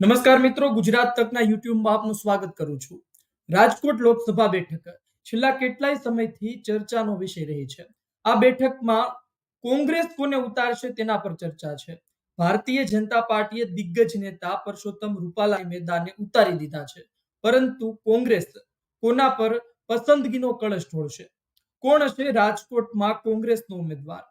નમસ્કાર મિત્રો, ગુજરાત તકના યુટ્યુબમાં આપનું સ્વાગત કરું છું. રાજકોટ લોકસભા બેઠક, છેલ્લા કેટલાય સમયથી ચર્ચાનો વિષય રહી છે. આ બેઠકમાં કોંગ્રેસ કોને ઉતારશે તેના પર ચર્ચા છે. ભારતીય જનતા પાર્ટીએ દિગ્ગજ નેતા પરસોત્તમ રૂપાલા મેદાને ઉતારી દીધા છે. પરંતુ કોંગ્રેસ કોના પર પસંદગીનો કળશ ઢોળશે? કોણ હશે રાજકોટમાં કોંગ્રેસનો ઉમેદવાર?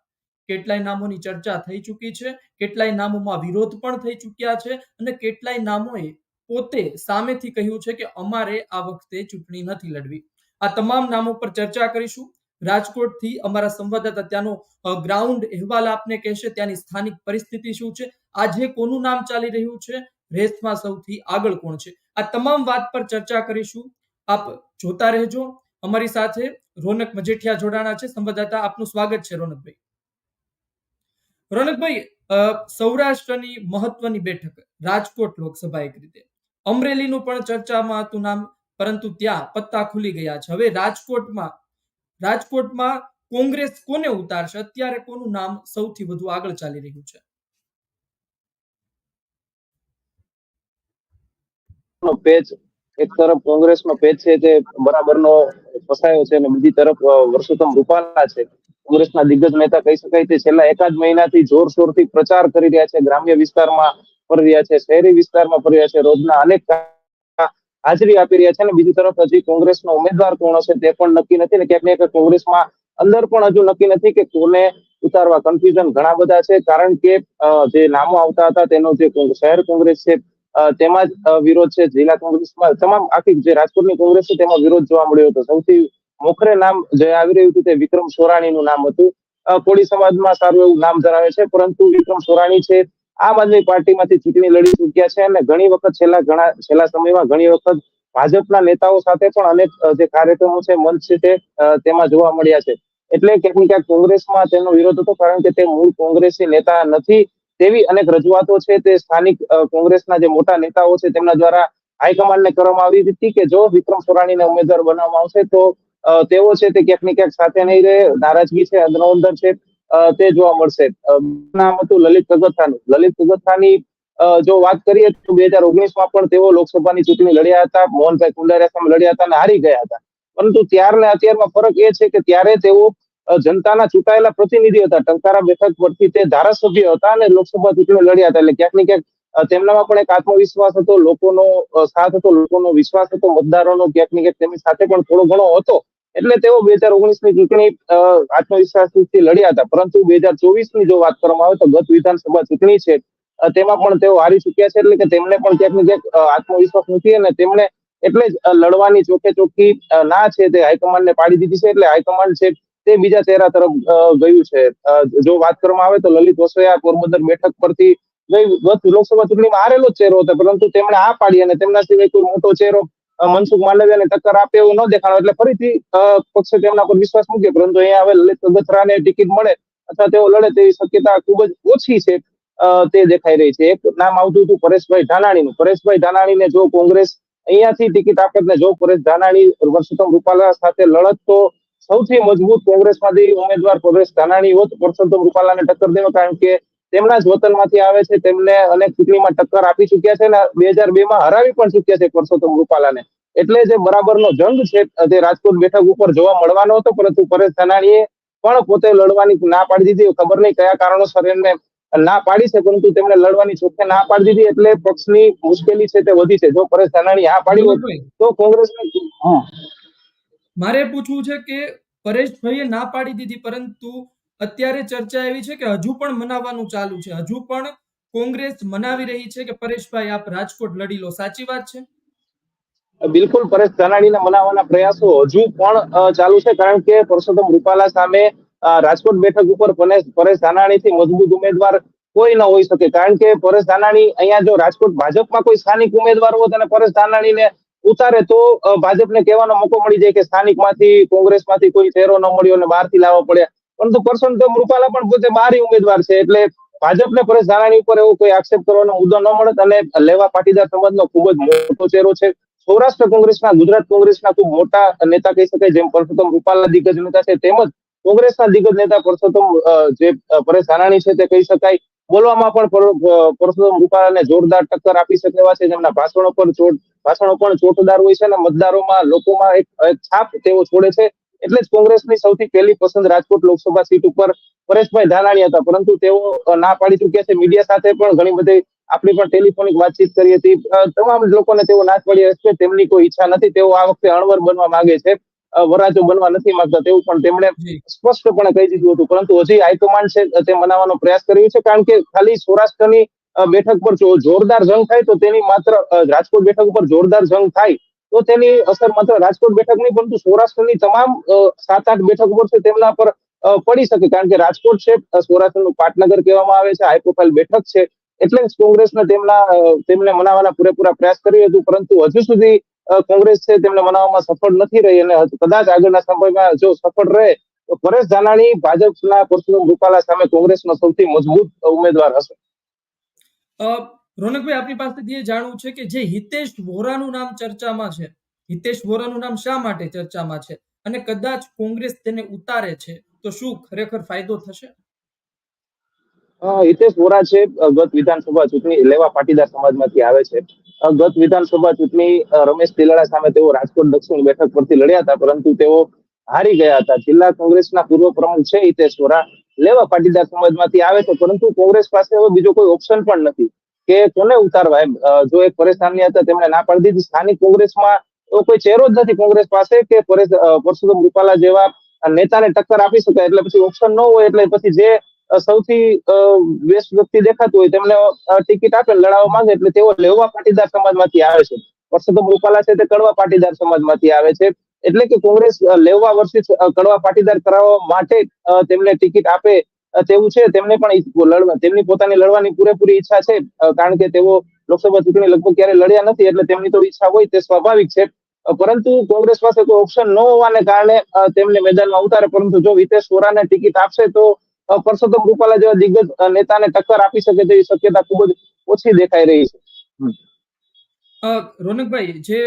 કેટલાય નામોની ચર્ચા થઈ ચૂકી છે, કેટલાય નામોમાં વિરોધ પણ થઈ ચૂક્યા છે અને કેટલાય નામોએ પોતે સામેથી કહ્યું છે કે અમારે આ વખતે ચૂંટણી નથી લડવી. આ તમામ નામો પર ચર્ચા કરીશું. રાજકોટથી અમારા સંવાદદાતા ત્યાંનો ગ્રાઉન્ડ અહેવાલ આપને કહેશે, ત્યાંની સ્થાનિક પરિસ્થિતિ શું છે, આજે કોનું નામ ચાલી રહ્યું છે, રેસમાં સૌથી આગળ કોણ છે? આ તમામ વાત પર ચર્ચા કરીશું. આપ જોતા રહેજો. અમારી સાથે રોનક મજેઠિયા જોડાણા છે. સંવાદદાતા આપનું સ્વાગત છે રોનકભાઈ. રોનકભાઈ સૌરાષ્ટ્રની મહત્વની બેઠક, રાજકોટ લોકસભા એક રીતે. અમરેલીનું પણ ચર્ચામાં હતું નામ, પરંતુ ત્યાં પત્તા ખુલી ગયા છે. હવે રાજકોટમાં રાજકોટમાં કોંગ્રેસ કોને ઉતારશે? અત્યારે કોનું નામ સૌથી વધુ આગળ ચાલી રહ્યું છે? પેચ એક તરફ કોંગ્રેસમાં પેચ છે તે બરાબરનો ફસાયો છે અને બીજી તરફ વર્ષોત્તમ રૂપાલા છે. કોંગ્રેસના દિગ્ગજ નેતા કહી શકાય તે છેલ્લા એકાદ મહિનાથી જોરશોરથી પ્રચાર કરી રહ્યા છે, ગ્રામ્ય વિસ્તારમાં ફરી રહ્યા છે, શહેરી વિસ્તારમાં ફરી રહ્યા છે, રોજના અનેક હાજરી આપી રહ્યા છે અને બીજી તરફ હજી કોંગ્રેસનો ઉમેદવાર કોણ હશે તે પણ નક્કી નથી ને ક્યાંક ને કોંગ્રેસમાં અંદર પણ હજુ નક્કી નથી કે કોને ઉતારવા. કન્ફ્યુઝન ઘણા બધા છે, કારણ કે જે નામો આવતા હતા તેનો જે શહેર કોંગ્રેસ છે તેમાં વિરોધ છે જિલ્લા કોંગ્રેસમાં. તમામ આખી જે રાજકોટની કોંગ્રેસ છે તેમાં વિરોધ જોવા મળ્યો હતો. સૌથી મોખરે નામ જે આવી રહ્યું હતું તે વિક્રમ સોરાણીનું નામ હતું. કોળી સમાજમાં સારું એવું નામ ધરાવે છે, પરંતુ વિક્રમ સોરાણી છે, આમ આદમી પાર્ટીમાંથી ચૂંટણી લડી ચૂક્યા છે અને ઘણી વખત છેલ્લા ઘણા, છેલ્લા સમયમાં ઘણી વખત ભાજપના નેતાઓ સાથે પણ અનેક જે કાર્યક્રમો છે, મંચ છે તે તેમાં જોવા મળ્યા છે. એટલે ક્યાંક ક્યાંક કોંગ્રેસમાં તેનો વિરોધ હતો, કારણ કે તે મૂળ કોંગ્રેસી નેતા નથી. તેવી અનેક રજૂઆતો છે તે સ્થાનિક કોંગ્રેસના જે મોટા નેતાઓ છે તેમના દ્વારા હાઈકમાન્ડને કરવામાં આવી હતી કે જો વિક્રમ સોરાણીને ઉમેદવાર બનાવવામાં આવશે તો તેઓ છે તે ક્યાંક ને ક્યાંક સાથે નહીં રહે, નારાજગી છે, અંદરોઅંદર છે તે જોવા મળશે. નામ હતું લલિત કગથાનું. લલિત કગથાની જો વાત કરીએ તો બે હજાર ઓગણીસમાં પણ તેઓ લોકસભાની ચૂંટણી લડ્યા હતા, મોહનભાઈ કુંડારિયા સામે લડ્યા હતા અને હારી ગયા હતા. પરંતુ ત્યારને અત્યારમાં ફરક એ છે કે ત્યારે તેઓ જનતાના ચૂંટાયેલા પ્રતિનિધિ હતા. ટંકારા બેઠક પરથી તે ધારાસભ્ય હતા અને લોકસભા ચૂંટણી લડ્યા હતા. એટલે ક્યાંક ને ક્યાંક તેમનામાં પણ એક આત્મવિશ્વાસ હતો, લોકોનો સાથ હતો, લોકોનો વિશ્વાસ હતો, મતદારોનો ક્યાંક ને ક્યાંક તેમની સાથે પણ થોડો ઘણો હતો. એટલે તેઓ બે હજાર ઓગણીસની ચૂંટણી આત્મવિશ્વાસથી લડ્યા હતા. પરંતુ બે હજાર ચોવીસની જો વાત કરવામાં આવે તો ગત વિધાનસભા ચૂંટણી છે. તેમાં પણ તેઓ હારી ચૂક્યા છે. એટલે કે તેમને પણ ક્યાંક ને ક્યાંક આત્મવિશ્વાસ નથી અને તેમણે એટલે જ લડવાની ચોખે ચોખ્ખી ના છે તે હાઈકમાન્ડને પાડી દીધી છે. એટલે હાઈકમાન્ડ છે તે બીજા ચહેરા તરફ ગયું છે. જો વાત કરવામાં આવે તો લલિત વસોયા પોરબંદર બેઠક પરથી લોકસભા ચૂંટણીમાં હારેલો ચહેરો હતો, પરંતુ તેમણે આ પાડી અને તેમના સિવાય કોઈ મોટો ચહેરો મનસુખ માંડવિયાને ટક્કર આપે એવું ન દેખાણો. એટલે ફરીથી પક્ષે તેમના પર વિશ્વાસ મૂક્યો, પરંતુ અહીંયા હવે લલિત કગથરાને ટિકિટ મળે અથવા તેઓ લડે તેવી શક્યતા ખૂબ જ ઓછી છે તે દેખાઈ રહી છે. એક નામ આવતું હતું પરેશભાઈ ધાનાણીનું. પરેશભાઈ ધાનાણીને જો કોંગ્રેસ અહીંયાથી ટિકિટ આપે ને જો પરેશ ધાનાણી વર્ષોત્તમ રૂપાલા સાથે લડત તો સૌથી મજબૂત કોંગ્રેસમાંથી ઉમેદવાર પરેશ ધાનાણી હોત પરસોત્તમ રૂપાલાને ટક્કર દેવા કારણ કે તેમના જ વતનમાંથી આવે છે તેમને અનેક ચૂંટણીમાં ટક્કર આપી ચુક્યા છે અને બે હજાર બે માં હરાવી પણ ચુક્યા છે પરસોત્તમ રૂપાલાને. એટલે જે બરાબરનો જંગ છે તે રાજકોટ બેઠક ઉપર જોવા મળવાનો હતો પરંતુ પરેશ ધાનાણીએ પણ પોતે લડવાની ના પાડી દીધી. ખબર નહીં કયા કારણોસર એમને ના પાડી છે પરંતુ તેમણે લડવાની ચોખ્ખે ના પાડી દીધી એટલે પક્ષની મુશ્કેલી છે તે વધી છે. જો પરેશ ધાનાણી હા પાડી હોત તો કોંગ્રેસ મારે પૂછવું છે કે પરેશભાઈએ ના પાડી દીધી, પરંતુ અત્યારે ચર્ચા એવી છે કે હજુ પણ મનાવવાનું ચાલુ છે. હજુ પણ કોંગ્રેસ મનાવી રહી છે કે પરેશભાઈ આપ રાજકોટ લડી લો. સાચી વાત છે? બિલકુલ, પરેશ ધાનાણીને મનાવવાના પ્રયાસો હજુ પણ ચાલુ છે, કારણ કે પરસોત્તમ રૂપાલા સામે રાજકોટ બેઠક ઉપર પરેશ ધાનાણીથી મજબૂત ઉમેદવાર કોઈ ન હોઈ શકે. કારણ કે પરેશ ધાનાણી અહીંયા જો રાજકોટ ભાજપમાં કોઈ સ્થાનિક ઉમેદવાર હોત અને પરેશ ધાનાણીને ઉતારે તો ભાજપને કહેવાનો મોકો મળી જાય કે સ્થાનિકમાંથી, કોંગ્રેસમાંથી કોઈ ચહેરો ન મળ્યો અને બહારથી લાવવા પડ્યા. પરંતુ પરસોત્તમ રૂપાલા પણ પોતે બહારી ઉમેદવાર છે, એટલે ભાજપને પરેશ ધારાણી ઉપર એવો કોઈ આક્ષેપ કરવાનો મુદ્દો ન મળત અને લેવા પાટીદાર સમાજનો ખૂબ જ મોટો ચહેરો છે. સૌરાષ્ટ્ર કોંગ્રેસના, ગુજરાત કોંગ્રેસના ખૂબ મોટા નેતા કહી શકાય, જેમ પરસોત્તમ રૂપાલા દિગ્ગજ નેતા છે, તેમજ કોંગ્રેસના દિગ્ગજ નેતા પરસોત્તમ જે પરેશ ધારાણી છે તે કહી શકાય. બોલવામાં પણ પર- પર- પરસોત્તમ રૂપાલાને જોરદાર ટક્કર આપી શકે એવા છે. તેમના ભાષણો પર ભાષણો પણ ચોટદાર હોય છે અને મતદારોમાં લોકોમાં એક છાપ તેઓ છોડે છે. એટલે જ કોંગ્રેસની સૌથી પહેલી પસંદ રાજકોટ લોકસભા સીટ ઉપર પરેશભાઈ ધાનાણી હતા. પરંતુ તેઓ ના પાડી ચુક્યા છે. મીડિયા સાથે પણ ઘણી બધી આપણી પણ ટેલિફોનિક વાતચીત કરી હતી. તમામ લોકોને તેઓ ના પાડી છે તેમની કોઈ ઈચ્છા નથી. તેઓ આ વખતે અણવર બનવા માંગે છે. અ, વરરાજો બનવા નથી માંગતા તેવું પણ તેમણે સ્પષ્ટપણે કહી દીધું હતું. પરંતુ હજી હાઈકમાન્ડ છે તે મનાવવાનો પ્રયાસ કર્યો છે. કારણ કે ખાલી સૌરાષ્ટ્રની બેઠક પર જો જોરદાર જંગ થાય તો તેની માત્ર રાજકોટ બેઠક ઉપર જોરદાર જંગ થાય તો તેની અસર માત્ર રાજકોટ બેઠક નહીં પરંતુ સૌરાષ્ટ્રની તમામ સાત આઠ બેઠક ઉપર છે તેમના પર પડી શકે. કારણ કે રાજકોટ છે સૌરાષ્ટ્રનું પાટનગર કહેવામાં આવે છે હાઈ પ્રોફાઇલ બેઠક છે એટલે જ કોંગ્રેસને તેમના તેમને મનાવવાના પૂરેપૂરા પ્રયાસ કર્યો હતું. પરંતુ હજુ સુધી કોંગ્રેસ છે તેમને મનાવવામાં સફળ નથી રહી અને કદાચ આગળના સમયમાં જો સફળ રહે તો પરેશ ધાનાણી ભાજપના પરસોત્તમ રૂપાલા સામે કોંગ્રેસનો સૌથી મજબૂત ઉમેદવાર હશે. રોનકભાઈ આપની પાસેથી એ જાણવું છે કે જે હિતેશ વોરાનું નામ ચર્ચામાં છે હિતેશ વોરાનું નામ શા માટે ચર્ચામાં છે અને કદાચ કોંગ્રેસ તેને ઉતારે છે તો શું ખરેખર ફાયદો થશે? હિતેશ વોરા છે ગત વિધાનસભા ચૂંટણી લેવા પાટીદાર સમાજમાંથી આવે છે. ગત વિધાનસભા ચૂંટણી રમેશ તિલાડા સામે તેઓ રાજકોટ દક્ષિણ બેઠક પરથી લડ્યા હતા, પરંતુ તેઓ હારી ગયા હતા. જિલ્લા કોંગ્રેસના પૂર્વ પ્રમુખ છે હિતેશ વોરા. લેવા પાટીદાર સમાજમાંથી આવે છે, પરંતુ કોંગ્રેસ પાસે હવે બીજો કોઈ ઓપ્શન પણ નથી. કે કોને ઉતારવા એમ? જો એક પરેશ હતા, તેમણે ના પાડી દીધી. સ્થાનિક કોંગ્રેસમાં તો કોઈ ચહેરો જ નથી કોંગ્રેસ પાસે કે પરેશ પરસોત્તમ રૂપાલા જેવા નેતાને ટક્કર આપી શકાય, એટલે પછી ઓપ્શન ન હોય, એટલે પછી જે સૌથી બેસ્ટ વ્યક્તિ દેખાતું હોય તેમને ટિકિટ આપે, લડાવવા માંગે એટલે તેઓ લેવા પાટીદાર સમાજમાંથી આવે છે. પરસોત્તમ રૂપાલા છે તે કડવા પાટીદાર સમાજમાંથી આવે છે. એટલે કે કોંગ્રેસ લેવા વર્ષિત કડવા પાટીદાર કરાવવા માટે તેમને ટિકિટ આપે તેવું છે. તેમને પણ તેમની પોતાની લડવાની પૂરેપૂરી ઈચ્છા છે કારણ કે તેઓ લોકસભા ચૂંટણી લગભગ ક્યારે લડ્યા નથી એટલે તેમની તો ઈચ્છા હોય તે સ્વાભાવિક છે. પરંતુ કોંગ્રેસ પાસે કોઈ ઓપ્શન ન હોવાને કારણે તેમને મેદાનમાં ઉતારે. પરંતુ જો હિતેશ વોરાને ટિકિટ આપશે તો પરસોત્તમ રૂપાલા જેવા દિગ્ગજ નેતાને ટક્કર આપી શકે તેવી શક્યતા ખૂબ જ ઓછી દેખાઈ રહી છે. રોનકભાઈ જે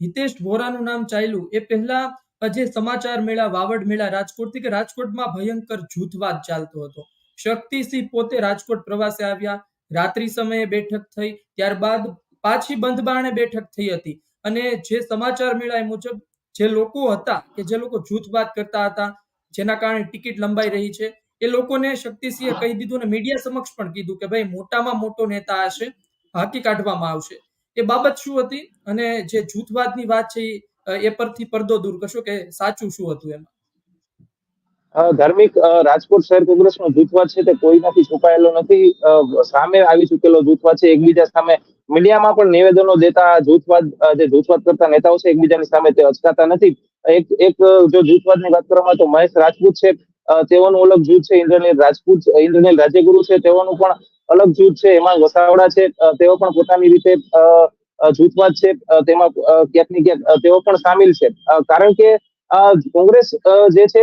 હિતેશ વોરાનું નામ ચાલ્યું એ પહેલા જે સમાચાર મેળા વાવડ મેળા રાજકોટથી કે રાજકોટમાં ભયંકર જૂથવાદ ચાલતો હતો. શક્તિસિંહ પોતે રાજકોટ પ્રવાસે આવ્યા રાત્રિ સમયે બેઠક થઈ ત્યારબાદ પાછી બંધ બારણે બેઠક થઈ હતી. અને જે સમાચાર મેળા એ મુજબ જે લોકો હતા કે જે લોકો જૂથવાદ કરતા હતા જેના કારણે ટિકિટ લંબાઈ રહી છે એ લોકોને શક્તિસિંહે કહી દીધું અને મીડિયા સમક્ષ પણ કીધું કે ભાઈ મોટામાં મોટો નેતા હશે હાકી કાઢવામાં આવશે. એ બાબત શું હતી? અને જે જૂથવાદની વાત છે એ પરથી પડદો દૂર કરશો કે સાચું શું હતું એમાં? ધાર્મિક રાજકોટ શહેર કોંગ્રેસનો જૂથવાદ છે તે કોઈનાથી છુપાયેલો નથી. સામે આવી ચૂકેલો જૂથવાદ છે એકબીજા સામે. મીડિયામાં પણ નિવેદનો દેતા જૂથવાદ જે જૂથવાદ કરતા નેતાઓ છે એકબીજાની સામે તે અચકાતા નથી. એક એક જો જૂથવાદની વાત કરવામાં તો મહેશ રાજપૂત છે તેઓનું અલગ જૂથ છે, ઇન્દ્રનીલ રાજપૂત ઇન્દ્રનીલ રાજ્યગુરુ છે, તેઓનું પણ અલગ જૂથ છે, એમાં વસાવડા છે તેઓ પણ પોતાની રીતે જૂથવાદ છે તેમાં ક્યાંક ક્યાંક તેઓ પણ સામેલ છે. કારણ કે કોંગ્રેસ જે છે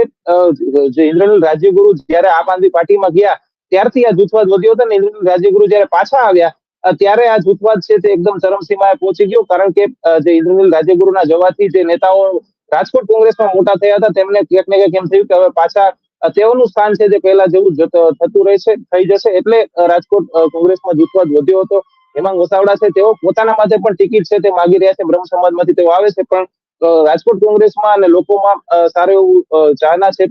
જે ઇન્દ્રનીલ રાજ્યગુરુ જ્યારે આમ આદમી પાર્ટીમાં ગયા, ત્યારથી આ જૂથવાદ વધ્યો હતો ને ઇન્દ્રનીલ રાજ્યગુરુ જ્યારે પાછા આવ્યા ત્યારે આ જૂથવાદ છે તે એકદમ ચરમસીમાએ પહોંચી ગયો, કારણ કે જે ઇન્દ્રનીલ રાજ્યગુરુના જવાથી જે નેતાઓ રાજકોટ કોંગ્રેસમાં મોટા થયા હતા, તેમને ક્યાંક ને ક્યાંક એમ થયું કે હવે પાછા તેઓનું સ્થાન છે જે પહેલા જેવું થતું રહેશે, થઈ જશે. એટલે રાજકોટ કોંગ્રેસમાં જૂથવાદ વધ્યો હતો. હેમાંગ વસાવડા છે, તેઓ પોતાના માટે પણ ટિકિટ છે તે માગી રહ્યા છે. બ્રહ્મ સમાજમાંથી તેઓ આવે છે, પણ રાજકોટ કોંગ્રેસમાં અને લોકોમાં સારું એવું ચાહના છે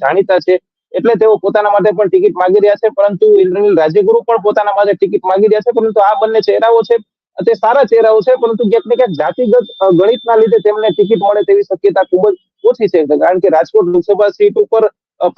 જાણીતા છે. એટલે તેઓ પોતાના માટે પણ ટિકિટ માગી રહ્યા છે, પરંતુ ઇન્દ્રનીલ રાજ્યગુરુ પણ પોતાના માટે ટિકિટ માગી રહ્યા છે, પરંતુ આ બંને ચહેરાઓ છે, તે સારા ચહેરાઓ છે, પરંતુ ક્યાંક ને ક્યાંક જાતિગત ગણિતના લીધે તેમને ટિકિટ મળે તેવી શક્યતા ખૂબ જ ઓછી છે. કારણ કે રાજકોટ લોકસભા સીટ ઉપર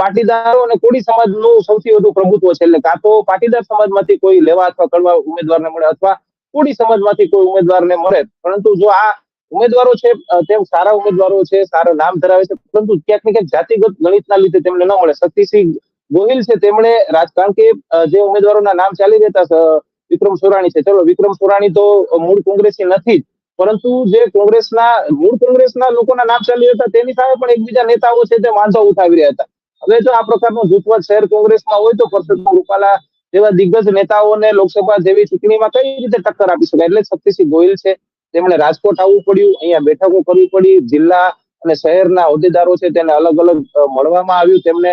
પાટીદારો અને કોળી સમાજનું સૌથી વધુ પ્રભુત્વ છે. એટલે કાં તો પાટીદાર સમાજમાંથી કોઈ લેવા અથવા કરવા ઉમેદવારને મળે અથવા કોળી સમાજમાંથી કોઈ ઉમેદવારને મળે. પરંતુ જો આ ઉમેદવારો છે તેમ સારા ઉમેદવારો છે, સારા નામ ધરાવે છે, પરંતુ ક્યાંક ને ક્યાંક જાતિગત ગણિતના લીધે તેમને ન મળે. શક્તિસિંહ ગોહિલ છે, તેમણે રાજકારણ કે જે ઉમેદવારોના નામ ચાલી રહેતા વિક્રમ સોરાણી છે. ચલો, વિક્રમ સોરાણી તો મૂળ કોંગ્રેસી નથી જ. પરંતુ જે કોંગ્રેસના, મૂળ કોંગ્રેસના લોકોના નામ ચાલી રહ્યા તેની સામે પણ એકબીજા નેતાઓ છે, તે વાંધો ઉઠાવી રહ્યા હતા. હવે જો આ પ્રકારનું જૂથવાદ શહેર કોંગ્રેસમાં હોય તો પરસોત્તમ રૂપાલા જેવા દિગ્ગજ નેતાઓને લોકસભા જેવી ચૂંટણીમાં કઈ રીતે ટક્કર આપી શકાય? એટલે શક્તિસિંહ ગોહિલ છે, તેમણે રાજકોટ આવવું પડ્યું, અહીંયા બેઠકો કરવી પડી જિલ્લા અને શહેરના હોદ્દેદારો છે તેને અલગ અલગ મળવામાં આવ્યું. તેમને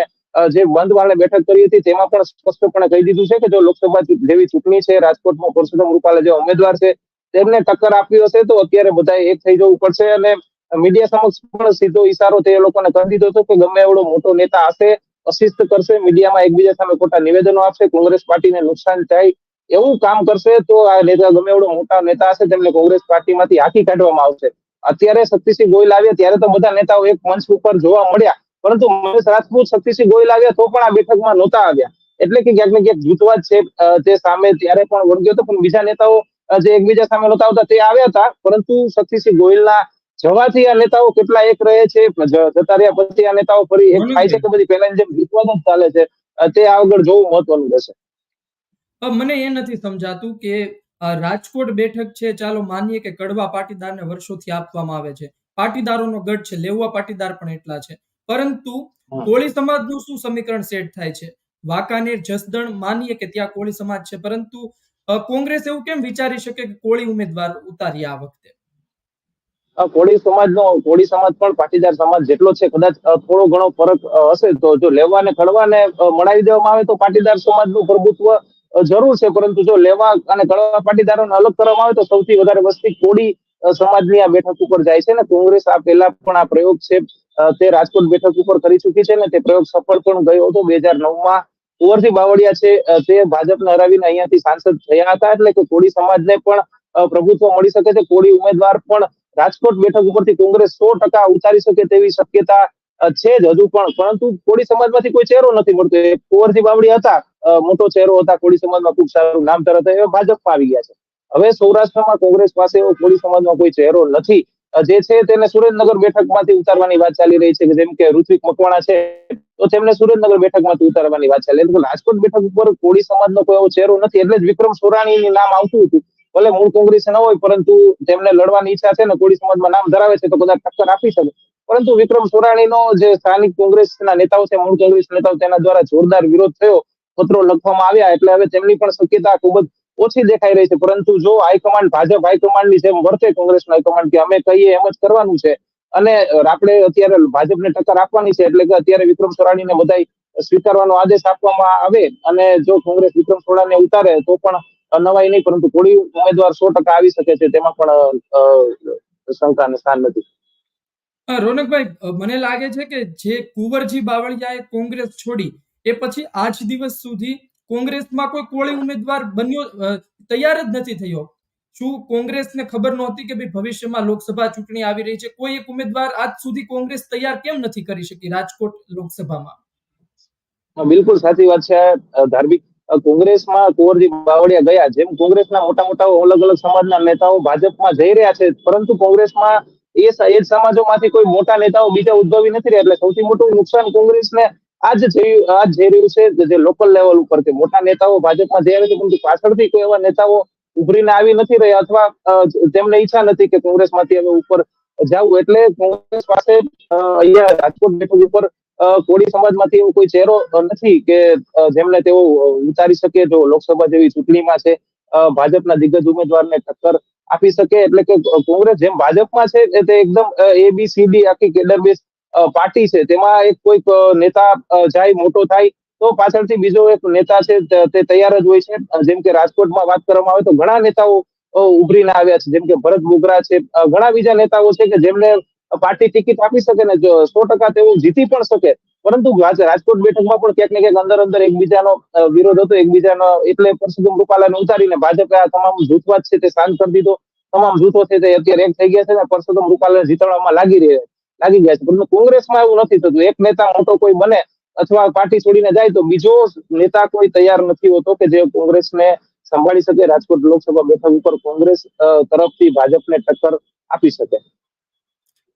જે બંધ વાળે બેઠક કરી હતી તેમાં પણ સ્પષ્ટપણે કહી દીધું છે કે જો લોકસભા જેવી ચૂંટણી છે, રાજકોટમાં પરસોત્તમ રૂપાલા જે ઉમેદવાર છે, તેમને ટક્કર આપવી હશે તો અત્યારે બધા એક થઈ જવું પડશે અને મીડિયા સમક્ષ પણ સીધો ઈશારો તે લોકોને કરી દીધો હતો કે ગમે એવડો મોટો નેતા હશે અશિસ્ત કરશે મીડિયામાં એકબીજા સામે ખોટા નિવેદનો આપશે, કોંગ્રેસ પાર્ટીને નુકસાન થાય એવું કામ કરશે, તો આ નેતા ગમે એવડો મોટા નેતા હશે તેમને કોંગ્રેસ પાર્ટીમાંથી હાંકી કાઢવામાં આવશે. અત્યારે શક્તિસિંહ ગોયલ આવ્યા ત્યારે તો બધા નેતાઓ એક મંચ ઉપર જોવા મળ્યા. પરંતુ મહેશ રાજપૂત શક્તિસિંહ ગોયલ આવ્યા તો પણ આ બેઠકમાં નહોતા આવ્યા. એટલે કે ક્યાંક ને ક્યાંક જૂથવાદ છે તે સામે ત્યારે પણ વળગ્યો હતો, પણ બીજા નેતાઓ જે એકબીજા સામે નહોતા આવતા તે આવ્યા હતા. પરંતુ શક્તિસિંહ ગોયલના જવાથી આ નેતાઓ કેટલા એક રહે છે જતા રહ્યા પછી આ નેતાઓ ફરી એક થાય છે કે બધી પહેલા જેમ વિશ્વાસ જ ચાલે છે તે આગળ જોવું મહત્વનું રહેશે. મને એ નથી સમજાતું કે રાજકોટ બેઠક છે ચાલો માનીએ કે કડવા પાટીદારને વર્ષોથી આપવામાં આવે છે. પાટીદારોનો ગઢ છે લેવા પાટીદાર પણ એટલા છે. પરંતુ. કોળી સમાજનું શું સમીકરણ સેટ થાય છે? વાંકાનેર જસદણ માનીએ કે ત્યાં કોળી સમાજ છે પરંતુ કોંગ્રેસ એવું કેમ વિચારી શકે કે કોળી ઉમેદવાર ઉતારી આ વખતે? કોળી સમાજનો, કોળી સમાજ પણ પાટીદાર સમાજ જેટલો છે, કદાચ થોડો ઘણો ફરક હશે તો જો લેવા ને કડવાને મળાવી દેવામાં આવે તો પાટીદાર સમાજનું પ્રભુત્વ જરૂર છે. પરંતુ જો લેવા અને કડવા પાટીદારોને અલગ કરવામાં આવે તો સૌથી વધારે વસ્તી કોળી સમાજની આ બેઠક ઉપર જાય છે ને કોંગ્રેસ આ પહેલા પણ આ પ્રયોગ છે તે રાજકોટ બેઠક ઉપર કરી ચૂકી છે ને તે પ્રયોગ સફળ પણ ગયો હતો. બે હજાર નવમાં કુંવરજી બાવળિયા છે તે ભાજપને હરાવીને અહીંયાથી સાંસદ થયા હતા. એટલે કે કોળી સમાજને પણ પ્રભુત્વ મળી શકે છે. કોળી ઉમેદવાર પણ રાજકોટ બેઠક ઉપરથી કોંગ્રેસ સો ટકા ઉતારી શકે તેવી શક્યતા છે જ હજુ પણ. પરંતુ કોળી સમાજમાંથી કોઈ ચહેરો નથી મળતો. એ કુંવરજી બાવળી હતા મોટો ચહેરો હતા. કોળી સમાજમાં ખૂબ સારું નામ તરત એ ભાજપમાં આવી ગયા છે. હવે સૌરાષ્ટ્રમાં કોંગ્રેસ પાસે એવો કોળી સમાજમાં કોઈ ચહેરો નથી. જે છે તેને સુરેન્દ્રનગર બેઠકમાંથી ઉતારવાની વાત ચાલી રહી છે કે જેમ કે ઋત્વિક મકવાણા છે, તો તેમને સુરેન્દ્રનગર બેઠકમાંથી ઉતારવાની વાત ચાલી રાજકોટ બેઠક ઉપર કોળી સમાજનો કોઈ એવો ચહેરો નથી. એટલે જ વિક્રમ સોરાણીની નામ આવતું હતું. ભલે મૂળ કોંગ્રેસ ન હોય, પરંતુ તેમને લડવાની ઈચ્છા છે ને, કોળી સમાજમાં નામ ધરાવે છે, તો કદાચ ટક્કર આપી શકે. પરંતુ વિક્રમ સોરાણીનો જે સ્થાનિક કોંગ્રેસના નેતાઓ છે, મૂળ કોંગ્રેસ નેતાઓ, તેના દ્વારા જોરદાર વિરોધ થયો. પત્રો લખવામાં આવ્યા, એટલે હવે તેમની પણ શક્યતા ખૂબ જ ઓછી દેખાઈ રહી છે. પરંતુ જો હાઈકમાન્ડ, ભાજપ હાઈકમાન્ડની જેમ વર્તે કોંગ્રેસનું હાઈકમાન્ડ, કે અમે કહીએ એમ જ કરવાનું છે, અને આપણે અત્યારે ભાજપને ટક્કર આપવાની છે, એટલે કે અત્યારે વિક્રમ સોરાણીને બધા સ્વીકારવાનો આદેશ આપવામાં આવે, અને જો કોંગ્રેસ વિક્રમ સોરાણીને ઉતારે, તો પણ નવાઈ નહીં પરંતુ કોળી ઉમેદવાર સો ટકા આવી શકે છે તેમાં પણ શંકાને સ્થાન નથી. રોનકભાઈ મને લાગે છે કે જે કુંવરજી બાવળિયાએ કોંગ્રેસ છોડી એ પછી આજ દિવસ સુધી કોંગ્રેસમાં કોઈ કોળી ઉમેદવાર બન્યો તૈયાર જ નથી થયો. શું કોંગ્રેસને ખબર નહોતી કે ભાઈ ભવિષ્યમાં લોકસભા ચૂંટણી આવી રહી છે? કોઈ એક ઉમેદવાર આજ સુધી કોંગ્રેસ તૈયાર કેમ નથી કરી શકી રાજકોટ લોકસભામાં? બિલકુલ સાચી વાત છે. ધાર્મિક કોંગ્રેસમાં કુંવરજી બાવળિયા ગયા. જેમ કોંગ્રેસના મોટા મોટા અલગ અલગ સમાજના નેતાઓ ભાજપમાં જઈ રહ્યા છે, પરંતુ કોંગ્રેસમાં એ એ સમાજોમાંથી કોઈ મોટા નેતાઓ બીજા ઉદ્ભવી નથી રહ્યા. એટલે સૌથી મોટું નુકસાન કોંગ્રેસને આજ જઈ આજ જઈ રહ્યું છે, જે લોકલ લેવલ ઉપર કે મોટા નેતાઓ ભાજપમાં જઈ રહ્યા છે, પરંતુ પાછળથી કોઈ એવા નેતાઓ ઉભરીને આવી નથી રહ્યા અથવા તેમને ઈચ્છા નથી કે કોંગ્રેસમાંથી હવે ઉપર જાવું. એટલે કોંગ્રેસ પાસે અહીંયા રાજકોટ બેઠક ઉપર કોળી સમાજમાંથી એવો કોઈ ચહેરો નથી કે જેમને તેઓ ઉતારી શકે જો લોકસભા જેવી ચૂંટણીમાં છે ભાજપના દિગ્ગજ ઉમેદવારને ટક્કર આપી શકે? એટલે કે કોંગ્રેસ જેમ ભાજપમાં છે તે એકદમ એ બી સી ડી આખી કેડર બેઝ પાર્ટી છે. તેમાં એક કોઈક નેતા જાય, મોટો થાય, તો પાછળથી બીજો એક નેતા છે, તે- તૈયાર જ હોય છે. જેમ કે રાજકોટમાં વાત કરવામાં આવે તો ઘણા નેતાઓ ઉભરીને આવ્યા છે. જેમ કે ભરત બોગરા છે. ઘણા બીજા નેતાઓ છે કે જેમને પાર્ટી ટિકિટ આપી શકે ને સો ટકા તેઓ જીતી પણ શકે. પરંતુ રાજકોટ બેઠકમાં પણ ક્યાંક ને ક્યાંક અંદર અંદર એકબીજાનો વિરોધ હતો. એકબીજાનો એટલે પરસોત્તમ રૂપાલાને ઉતારીને ભાજપે આ તમામ જૂથવાદ છે તે શાંત કરી દીધો. તમામ જૂથો છે તે અત્યારે એક થઈ ગયા છે ને, પરસોત્તમ રૂપાલાને જીતાડવામાં લાગી રહ્યા લાગી ગયા છે. પરંતુ કોંગ્રેસમાં એવું નથી થતું. એક નેતા મોટો કોઈ બને અથવા પાર્ટી છોડીને જાય તો બીજો નેતા કોઈ તૈયાર નથી હોતો કે જે કોંગ્રેસને સંભાળી શકે. રાજકોટ લોકસભા બેઠક ઉપર કોંગ્રેસ તરફથી ભાજપને ટક્કર આપી શકે.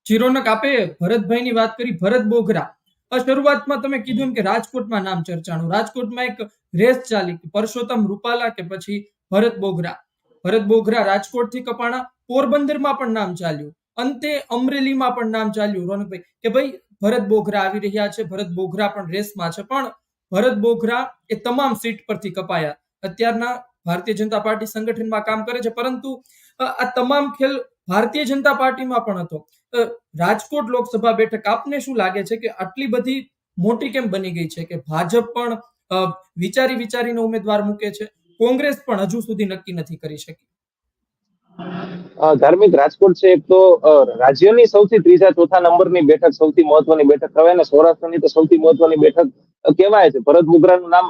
ચિરોનક આપે, ભરતભાઈની વાત કરી, ભરત બોઘરા. આ શરૂઆતમાં તમે કીધું કે રાજકોટમાં નામ ચર્ચાનું રાજકોટમાં એક રેસ ચાલી પરસોત્તમ રૂપાલા કે પછી ભરત બોઘરા. ભરત બોઘરા રાજકોટથી કપાણા, પોરબંદરમાં પણ નામ ચાલ્યું. અંતે અમરેલીમાં પણ નામ ચાલ્યું. રોનકભાઈ, કે ભાઈ, ભરત બોઘરા આવી રહ્યા છે. ભરત બોઘરા પણ રેસમાં છે. પણ ભરત બોઘરા એ તમામ સીટ પરથી કપાયા. અત્યારના ભારતીય જનતા પાર્ટી સંગઠનમાં કામ કરે છે. પરંતુ આ તમામ ખેલ ભારતીય જનતા પાર્ટીમાં પણ હતો. રાજકોટ લોકસભા બેઠક આપને શું લાગે છે કે આટલી બધી મોટી કેમ બની ગઈ છે કે ભાજપ પણ વિચારી વિચારીને ઉમેદવાર મૂકે છે? કોંગ્રેસ પણ હજુ સુધી નક્કી નથી કરી શકી. ધાર્મિક રાજકોટ છે એક તો રાજ્યની સૌથી ત્રીજા ચોથા નંબરની બેઠક સૌથી મહત્વની બેઠક કહેવાય ને, સૌરાષ્ટ્રની તો સૌથી મહત્વની બેઠક કહેવાય છે. ભરત મુગરાનું નામ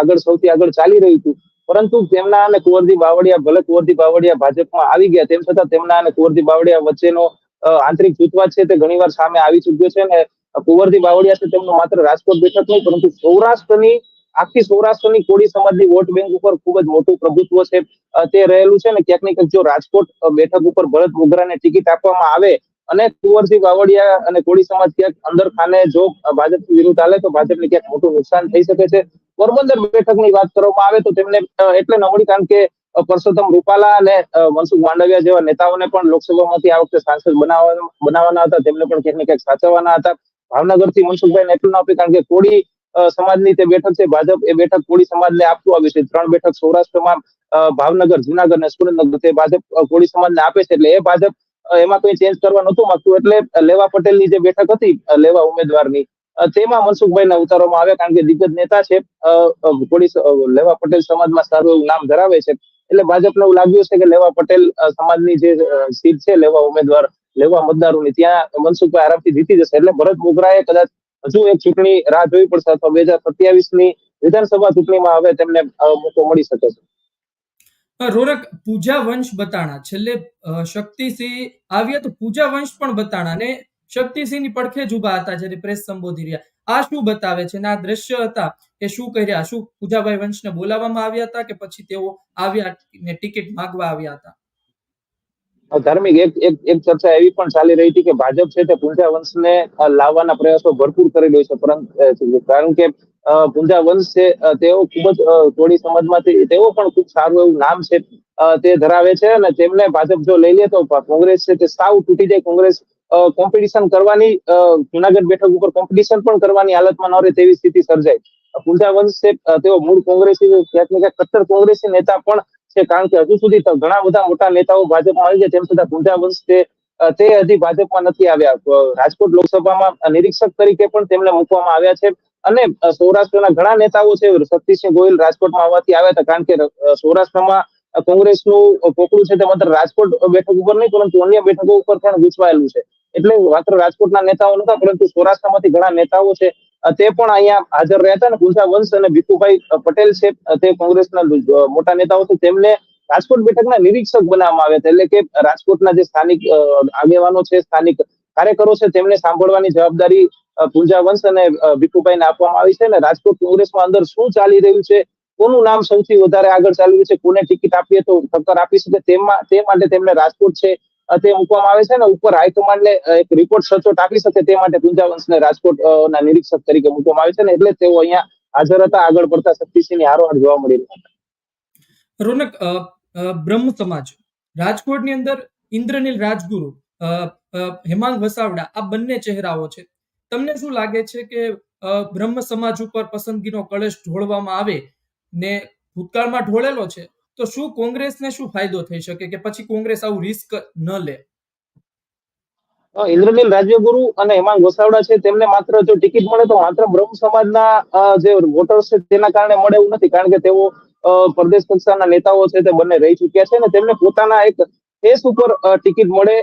આગળ સૌથી આગળ ચાલી રહ્યું હતું. પરંતુ તેમના અને કુંવરજી બાવળિયા ભલે કુંવરજી બાવળિયા ભાજપમાં આવી ગયા તેમ છતાં તેમના અને કુંવરજી બાવળિયા વચ્ચેનો આંતરિક જૂથવાદ છે તે ઘણીવાર સામે આવી ચુક્યો છે અને કુંવરજી બાવળિયા છે તેમનું માત્ર રાજકોટ બેઠક નહીં, પરંતુ સૌરાષ્ટ્રની, આખી સૌરાષ્ટ્રની કોળી સમાજની વોટ બેંક ઉપર ખૂબ જ મોટું પ્રભુત્વ છે તે રહેલું છે ને ક્યાંક ને ક્યાંક જો રાજકોટ બેઠક ઉપર ભરત મુગરાને ટિકિટ આપવામાં આવે અને કુંવરજી બાવળિયા અને કોળી સમાજ ક્યાંક અંદર ખાને જો ભાજપ વિરુદ્ધ હાલે તો ભાજપને ક્યાંક મોટું નુકસાન થઈ શકે છે. પોરબંદર બેઠકની વાત કરવામાં આવે તો તેમને એટલે નબળી કારણ કે પરસોત્તમ રૂપાલા અને મનસુખ માંડવિયા જેવા નેતાઓને પણ લોકસભામાંથી આ વખતે સાંસદ બનાવવા બનાવવાના હતા. તેમને પણ ક્યાંક ને ક્યાંક સાચવવાના હતા. ભાવનગરથી મનસુખભાઈને એટલું ના આપી કારણ કે કોળી સમાજની તે બેઠક છે. ભાજપ એ બેઠક કોળી સમાજને આપતું આવ્યું છે. ત્રણ બેઠક સૌરાષ્ટ્રમાં ભાવનગર, જુનાગઢ અને સુરેન્દ્રનગર તે ભાજપ કોળી સમાજને આપે છે. એટલે એ ભાજપ એમાં કોઈ ચેન્જ કરવા નતું માંગતું. એટલે લેવા પટેલની જે બેઠક હતી લેવા ઉમેદવારની તેમાં મનસુખભાઈને ઉતારવામાં આવ્યા કારણ કે દિગ્ગજ નેતા છે. અ, લેવા પટેલ સમાજમાં સારું એવું નામ ધરાવે છે. એટલે ભાજપને એવું લાગ્યું છે કે લેવા પટેલ સમાજની જે સીટ છે લેવા ઉમેદવાર લેવા મતદારોની ત્યાં મનસુખભાઈ આરામથી જીતી જશે. એટલે ભરત મોગરાએ કદાચ હજુ એક ચૂંટણી રાહ જોવી પડશે અથવા બે હજાર સત્યાવીસની વિધાનસભા ચૂંટણીમાં હવે તેમને મોકો મળી શકે છે. અ, રોનક પૂજા વંશ બતાણા. છેલ્લે શક્તિસિંહ આવ્યા તો પૂજા વંશ પણ બતાણા ને શક્તિસિંહની પડખે જ ઊભા હતા જ્યારે પ્રેસ સંબોધી રહ્યા. આ શું બતાવે છે? આ દ્રશ્ય હતા એ શું કર્યા શું પૂજાભાઈ વંશને બોલાવવામાં આવ્યા હતા કે પછી તેઓ આવ્યા ને ટિકિટ માંગવા આવ્યા હતા? ધાર્મિક એક એક એક ચર્ચા એવી પણ ચાલી રહી હતી કે ભાજપ છે તે પૂજા વંશને લાવવાના પ્રયાસો ભરપૂર કરી રહ્યું છે પરંતુ કારણ કે પૂંજા વંશ છે તેઓ ખૂબ જ કોળી સમાજમાંથી, તેઓ પણ ખૂબ સારું એવું નામ છે તે ધરાવે છે અને તેમને ભાજપ જો લઈ લે તો કોંગ્રેસ છે તે સાવ તૂટી જાય. કોંગ્રેસ કોમ્પિટિશન કરવાની જુનાગઢ બેઠક ઉપર કોમ્પિટિશન પણ કરવાની હાલતમાં ન રહે તેવી સ્થિતિ સર્જાય. પૂંજા વંશ છે તેઓ મૂળ કોંગ્રેસી, ક્યાંક ને ક્યાંક કટ્ટર કોંગ્રેસી નેતા પણ છે, કારણ કે હજુ સુધી ઘણા બધા મોટા નેતાઓ ભાજપમાં આવી ગયા, તેમ છતાં પૂંજા વંશ તે તે હજી ભાજપમાં નથી આવ્યા. રાજકોટ લોકસભામાં નિરીક્ષક તરીકે પણ તેમને મૂકવામાં આવ્યા છે. અને સૌરાષ્ટ્રના ઘણા નેતાઓ છે શક્તિસિંહ ગોહિલ રાજકોટમાં આવવાથી આવ્યા હતા. કારણ કે સૌરાષ્ટ્રમાં કોંગ્રેસનું પોકળું છે તે માત્ર રાજકોટ બેઠક ઉપર નહીં, પરંતુ અન્ય બેઠકો ઉપર પણ ગૂંચવાયેલું છે. એટલે માત્ર રાજકોટના નેતાઓ નતા પરંતુ સૌરાષ્ટ્રમાંથી ઘણા નેતાઓ છે. તે પણ અહીંયા હાજર રહ્યા હતા અને પૂંજા વંશ અને ભીખુભાઈ પટેલ છે તે કોંગ્રેસના મોટા નેતાઓ છે. તેમને રાજકોટ બેઠકના નિરીક્ષક બનાવવામાં આવ્યા હતા. એટલે કે, રાજકોટના જે સ્થાનિક આગેવાનો છે, સ્થાનિક કાર્યકરો છે, તેમને સાંભળવાની જવાબદારી અ, પૂંજા વંશ અને ભીખુભાઈને આપવામાં આવી છે અને રાજકોટ કોંગ્રેસમાં અંદર શું ચાલી રહ્યું છે? કોનું નામ સૌથી વધારે આગળ ચાલી રહ્યું છે? કોને ટિકિટ આપીએ તો ટક્કર આપી શકે? તેમાં તે માટે તેમને રાજકોટ છે તે મૂકવામાં આવે છે ને ઉપર હાઈકમાન્ડને એક રિપોર્ટ સચોટ આપી શકે તે માટે પૂંજાવંશને રાજકોટ ના નિરીક્ષક તરીકે મૂકવામાં આવે છે ને એટલે તેઓ અહીંયા હાજર હતા આગળ પડતા શક્તિસિંહની હારોહાર જોવા મળી રહ્યા હતા. રોનક બ્રહ્મ સમાજ રાજકોટની અંદર ઇન્દ્રનીલ રાજગુરુ હેમાંગ વસાવડા આ બંને ચહેરાઓ છે. તમને શું લાગે છે કે બ્રહ્મ સમાજ ઉપર પસંદગીનો કળશ ઢોળવામાં આવે ને ભૂતકાળમાં ઢોળેલો છે, તો શું કોંગ્રેસને શું ફાયદો થઈ શકે કે પછી કોંગ્રેસ આવું રિસ્ક ન લે? ઇન્દ્રનીલ રાજ્યગુરુ અને હેમાંગ ગોસાવડા છે, તેમને માત્ર જો ટિકિટ મળે તો માત્ર બ્રહ્મ સમાજના જે વોટર્સ છે તેના કારણે મળે એવું નથી, કારણ કે તેઓ પ્રદેશ કક્ષાના નેતાઓ છે તે બંને રહી ચુક્યા છે અને તેમને પોતાના એક ફેસ ઉપર ટિકિટ મળે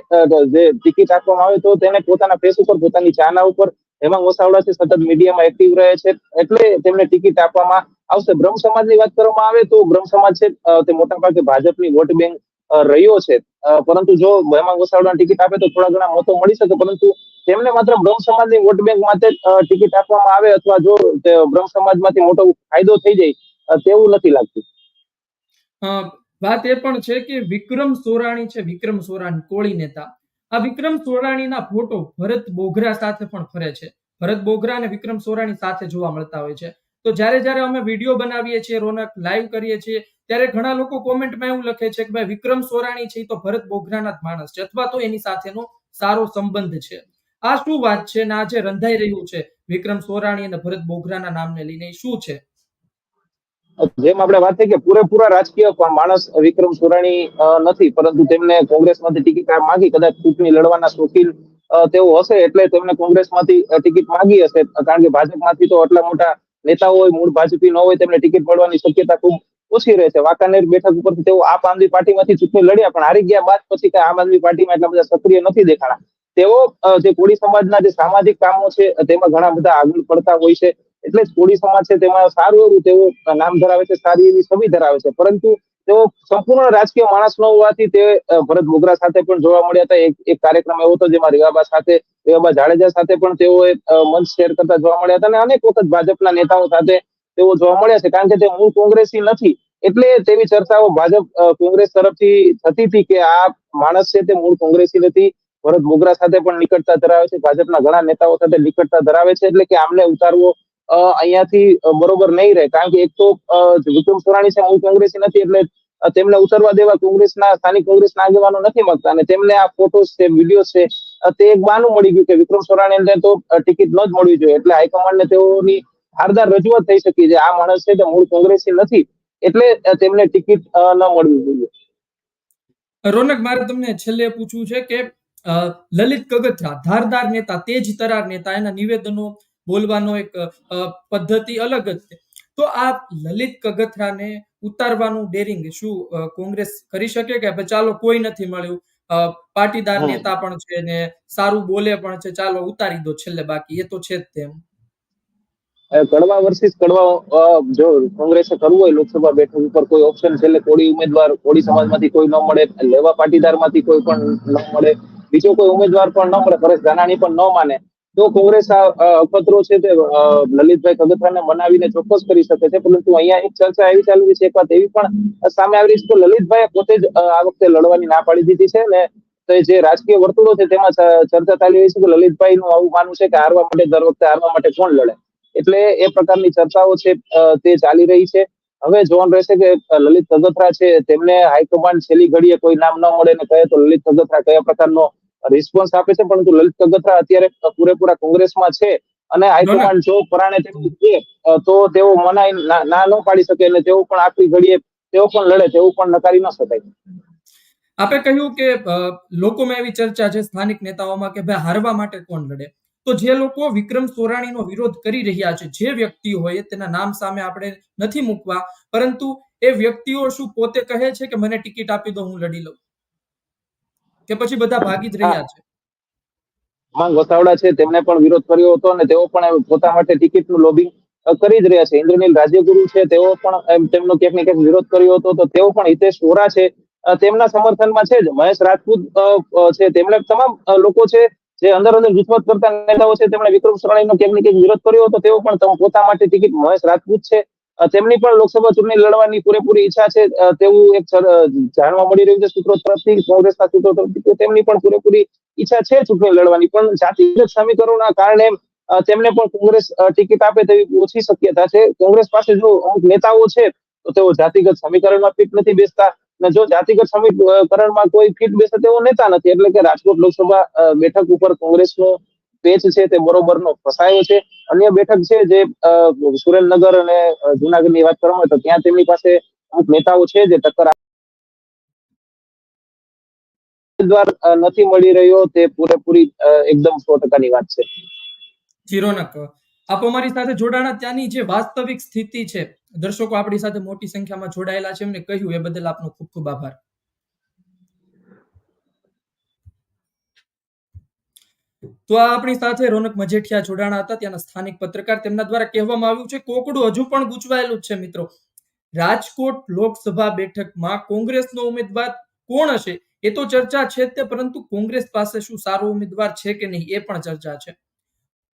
જે ટિકિટ આપવામાં આવે તો તેને પોતાના ફેસ ઉપર પોતાની ચાના ઉપર હેમાંગ વસાવડા છે, સતત મીડિયામાં એક્ટિવ રહે છે, એટલે તેમને ટિકિટ આપવામાં આવશે. બ્રહ્મ સમાજની વાત કરવામાં આવે તો બ્રહ્મ સમાજ છે તે મોટા ભાગે ભાજપની વોટ બેંક રહ્યો છે. પરંતુ જો હેમાંગ વસાવડા ટિકિટ આપે તો થોડા ઘણા મતો મળી શકે, પરંતુ તેમને માત્ર બ્રહ્મ સમાજની વોટ બેંક માટે ટિકિટ આપવામાં આવે અથવા જો બ્રહ્મ સમાજમાંથી મોટો ફાયદો થઈ જાય તેવું નથી લાગતું. વાત એ પણ છે કે વિક્રમ સોરાણી છે, વિક્રમ સોરાણી કોળી નેતા. આ વિક્રમ સોરાણીના ફોટો ભરત બોઘરા સાથે પણ ફરે છે. ભરત બોઘરા અને વિક્રમ સોરાણી સાથે જોવા મળતા હોય છે. તો જ્યારે જ્યારે અમે વીડિયો બનાવીએ છીએ, રોનક લાઈવ કરીએ છીએ, ત્યારે ઘણા લોકો કોમેન્ટમાં એવું લખે છે કે ભાઈ વિક્રમ સોરાણી છે તો ભરત બોઘરાના જ માણસ છે, અથવા તો એની સાથેનો સારો સંબંધ છે. આ શું વાત છે ને આજે રંધાઈ રહ્યું છે? વિક્રમ સોરાણી અને ભરત બોઘરાના નામને લઈને શું છે? જેમ આપણે વાત થઈ કે પૂરેપૂરા રાજકીય માણસ વિક્રમ સુરાણી નથી, પરંતુ તેમને કોંગ્રેસમાંથી ટિકિટ માંગી, કદાચ ચૂંટણી લડવાના શોખીન તેઓ હશે એટલે તેમને કોંગ્રેસમાંથી ટિકિટ માંગી હશે, કારણ કે ભાજપમાંથી તો આટલા મોટા નેતાઓ હોય, મૂળ ભાજપી ન હોય, તેમને ટિકિટ મળવાની શક્યતા ખૂબ ઓછી રહે છે. વાંકાનેર બેઠક ઉપરથી તેઓ આમ આદમી પાર્ટીમાંથી ચૂંટણી લડ્યા, પણ હારી ગયા બાદ પછી કઈ આમ આદમી પાર્ટીમાં એટલા બધા સક્રિય નથી દેખાણા. તેઓ જે કોળી સમાજના જે સામાજિક કામો છે, તેમાં ઘણા બધા આગળ પડતા હોય છે. એટલે જ કોળી સમાજ છે તેમાં સારું એવું તેઓ નામ ધરાવે છે, સારી એવી છબી ધરાવે છે. પરંતુ તેઓ સંપૂર્ણ રાજકીય માણસ ન હોવાથી તે ભરત બોગરા સાથે પણ જોવા મળ્યા હતા. એક એક કાર્યક્રમ એવો હતો જેમાં રીવાબા સાથે, રીવાબા જાડેજા સાથે પણ તેઓ મંચ શેર કરતા જોવા મળ્યા હતા. અને અનેક વખત ભાજપના નેતાઓ સાથે તેઓ જોવા મળ્યા છે. કારણ કે તે મૂળ કોંગ્રેસી નથી. એટલે તેવી ચર્ચાઓ ભાજપ કોંગ્રેસ તરફથી થતી હતી કે આ માણસ છે તે મૂળ કોંગ્રેસી નથી. ભરત બોગરા સાથે પણ નિકટતા ધરાવે છે. ભાજપના ઘણા નેતાઓ સાથે નિકટતા ધરાવે છે. એટલે કે આમને ઉતારવો અહીંયાથી બરોબર નહીં રહે. કારણ કે એક તો વિક્રમ સોરાણી છે, હું કોંગ્રેસી નથી, એટલે તેમને ઉતરવા દેવા કોંગ્રેસના, સ્થાનિક કોંગ્રેસના આગેવાનો નથી માંગતા અને તેમને આ ફોટોસ છે વીડિયો છે તે એક બાનું મળી ગયું કે વિક્રમ સોરાણીને તો ટિકિટ ન જ મળવી જોઈએ. એટલે હાઈકમાન્ડને તેઓની હારદાર રજૂઆત થઈ શકી છે. આ માણસ છે તે મૂળ કોંગ્રેસી નથી, એટલે તેમને ટિકિટ ન મળવી જોઈએ. રોનક, મારે તમને છેલ્લે પૂછવું છે કે લલિત કગથરા, ધારદાર નેતા, તેજ તરાર નેતા, એના નિવેદનો બોલવાનો એક પદ્ધતિ અલગ જ છે. તો આ લલિત કગથરાને ઉતારવાનું ડેરિંગ શું કોંગ્રેસ કરી શકે કે ચાલો કોઈ નથી મળ્યું? પાટીદાર નેતા પણ છે ને સારું બોલે પણ છે ચાલો ઉતારી દો છેલ્લે બાકી એ તો છે જ તેમ. કડવા વર્સિસ કડવા જો કોંગ્રેસે કરવું હોય લોકસભા બેઠક ઉપર કોઈ ઓપ્શન છેલ્લે કોળી ઉમેદવાર કોળી સમાજમાંથી કોઈ ન મળે લેવા પાટીદારમાંથી કોઈ પણ ન મળે બીજો કોઈ ઉમેદવાર પણ ન મળે પરેશ ધાનાણી પણ ન માને તો કોંગ્રેસ આ અપત્રો છે તે લલિતભાઈ કગથરાને મનાવીને ચોક્કસ કરી શકે છે, પરંતુ અહીંયા એક ચર્ચા એવી ચાલી છે, એક વાત એવી પણ સામે આવી છે કે લલિતભાઈ પોતે જ આ વખતે લડવાની ના પાડી દીધી છે ને તો જે રાજકીય વર્તુળો છે તેમાં ચર્ચા ચાલી રહી છે કે લલિતભાઈ નું આવું માનવું છે કે હારવા માટે દર વખતે હારવા માટે કોણ લડે? એટલે એ પ્રકારની ચર્ચાઓ છે તે ચાલી રહી છે. હવે જોવાનું રહેશે કે લલિત કગથરા છે, તેમને હાઈકમાન્ડ છેલ્લી ઘડીએ કોઈ નામ ન મળે ને કહે તો લલિત કગથરા કયા પ્રકારનો રિસ્પોન્સ આપે છે પરંતુ લલિત કગથરા અત્યારે પૂરેપૂરા કોંગ્રેસમાં છે અને હાઈકમાન્ડ જો પરાણે તેવું છે તો તેઓ મનાઈ ના ના પાડી શકે અને તેઓ પણ આખરી ઘડીએ તેઓ પણ લડે તેવું પણ નકારી ન શકાય. આપે કહ્યું કે લોકોમાં એવી ચર્ચા છે સ્થાનિક નેતાઓમાં કે ભાઈ હારવા માટે કોણ લડે? તો જે લોકો વિક્રમ સોરાણીનો વિરોધ કરી રહ્યા છે જે વ્યક્તિ હોય તેના નામ સામે આપણે નથી મૂકવા પરંતુ એ વ્યક્તિઓ શું પોતે કહે છે કે મને ટિકિટ આપી દો હું લડી લઉં કે પછી બધા ભાગી જ રહ્યા છે? માંગ ગોતાવડા છે તેમણે પણ વિરોધ કર્યો હતો અને તેઓ પણ પોતા માટે ટિકિટનું લોબિંગ કરી જ રહ્યા છે. ઇન્દ્રનીલ રાજ્યગુરુ છે તેઓ પણ તેમનો ક્યાંક ને ક્યાંક વિરોધ કર્યો હતો તો તેઓ પણ હિતેશ વોરા છે. તેમના સમર્થનમાં છે જ. મહેશ રાજપૂત છે. તેમણે તમામ લોકો છે જે અંદર અંદર જૂથબદ્ધ કરતા નેતાઓ છે તેમણે વિક્રમ સરાણીનો ક્યાંક ને ક્યાંક વિરોધ કર્યો હતો. તેઓ પણ પોતા માટે ટિકિટ મહેશ રાજપૂત છે. તેમની પણ લોકસભા ચૂંટણી લડવાની પૂરેપૂરી ઈચ્છા છે. તેવું એક જાણવા મળી રહ્યું છે સૂત્રો તરફથી, કોંગ્રેસના સૂત્રો તરફથી તેમની પણ પૂરેપૂરી ઈચ્છા છે ચૂંટણી લડવાની. પણ જાતિગત સમીકરણોના કારણે તેમને પણ કોંગ્રેસ ટિકિટ આપે તેવી ઓછી શક્યતા છે. કોંગ્રેસ પાસે જો અમુક નેતાઓ છે, તો તેઓ જાતિગત સમીકરણમાં ફિટ નથી બેસતા. ને જો જાતિગત સમીકરણમાં કોઈ ફિટ બેસે તેવો નેતા નથી. એટલે કે રાજકોટ લોકસભા બેઠક ઉપર કોંગ્રેસનો પેચ છે તે બરોબરનો ફસાયો છે. અન્ય બેઠક છે જે સુરેન્દ્રનગર અને જુનાગઢની વાત કરવામાં તો ત્યાં તેમની પાસે અમુક નેતાઓ છે જે ટક્કર ઉમેદવાર નથી મળી રહ્યો તે પૂરેપૂરી એકદમ સો ટકાની વાત છે. જી રોનક આપ અમારી સાથે જોડાણા ત્યાંની જે વાસ્તવિક સ્થિતિ છે, દર્શકો આપણી સાથે મોટી સંખ્યામાં જોડાયેલા છે એમને કહ્યું, એ બદલ આપનો ખૂબ ખૂબ આભાર. તો આ આપણી સાથે રોનક મજેઠિયા જોડાણા હતા. ત્યાંના સ્થાનિક પત્રકાર તેમના દ્વારા કહેવામાં આવ્યું છે, કોકડું હજુ પણ ગૂંચવાયેલું છે મિત્રો. રાજકોટ લોકસભા બેઠકમાં કોંગ્રેસનો ઉમેદવાર કોણ હશે? એ તો ચર્ચા છે તે, પરંતુ કોંગ્રેસ પાસે શું સારો ઉમેદવાર છે કે નહીં એ પણ ચર્ચા છે.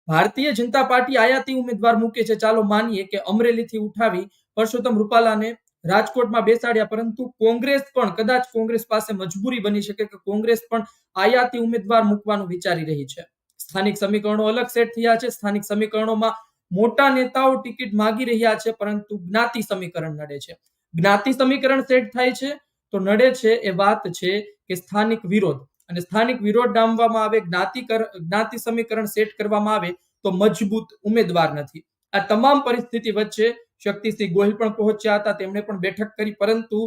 ભારતીય જનતા પાર્ટી આયાતી ઉમેદવાર મૂકે છે. ચાલો માનીએ કે અમરેલીથી ઉઠાવી પરસોત્તમ રૂપાલાને રાજકોટમાં બેસાડ્યા, પરંતુ કોંગ્રેસ પણ, કદાચ કોંગ્રેસ પાસે મજબૂરી બની શકે કે કોંગ્રેસ પણ આયાતી ઉમેદવાર મૂકવાનું વિચારી રહી છે. સ્થાનિક સમીકરણો અલગ સેટ થયા છે. સ્થાનિક સમીકરણોમાં મોટા નેતાઓ ટિકિટ માગી રહ્યા છે, પરંતુ જ્ઞાતિ સમીકરણ નડે છે. જ્ઞાતિ સમીકરણ સેટ થાય છે તો નડે છે એ વાત છે કે સ્થાનિક વિરોધ. અને સ્થાનિક વિરોધ ડામવામાં આવે, જ્ઞાતિ જ્ઞાતિ સમીકરણ સેટ કરવામાં આવે તો મજબૂત ઉમેદવાર નથી. આ તમામ પરિસ્થિતિ વચ્ચે શક્તિસિંહ ગોહિલ પણ પહોંચ્યા હતા તેમણે પણ બેઠક કરી પરંતુ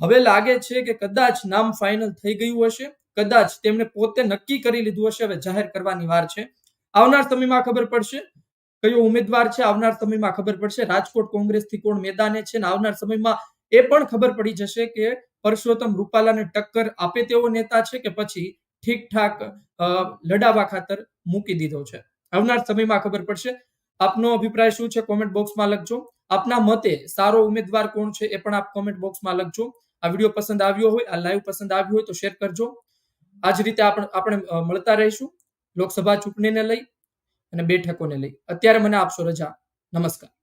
હવે લાગે છે કે કદાચ નામ ફાઇનલ થઈ ગયું હશે કદાચ તેમણે પોતે નક્કી કરી લીધું હશે હવે જાહેર કરવાની વાર છે. આવનાર સમયમાં ખબર પડશે કયો ઉમેદવાર છે આવનાર સમયમાં ખબર પડશે રાજકોટ કોંગ્રેસથી કોણ મેદાને છે અને આવનાર સમયમાં એ પણ ખબર પડી જશે કે પરસોત્તમ રૂપાલાને ટક્કર આપે તેવો નેતા છે કે પછી ઠીક ઠાક અ, લડાવા ખાતર મૂકી દીધો છે. આવનાર સમયમાં ખબર પડશે. આપનો અભિપ્રાય શું છે? કોમેન્ટ બોક્સમાં લખજો. આપના મતે સારો ઉમેદવાર કોણ છે એ પણ આપ કોમેન્ટ બોક્સમાં લખજો. આ વીડિયો પસંદ આવ્યો હોય, આ લાઈવ પસંદ આવ્યો હોય તો શેર કરજો. આ જ રીતે આપણે આપણે મળતા રહીશું. લોકસભા ચૂંટણીને લઈ અને બેઠકોને લઈ. અત્યારે મને આપશો રજા. નમસ્કાર.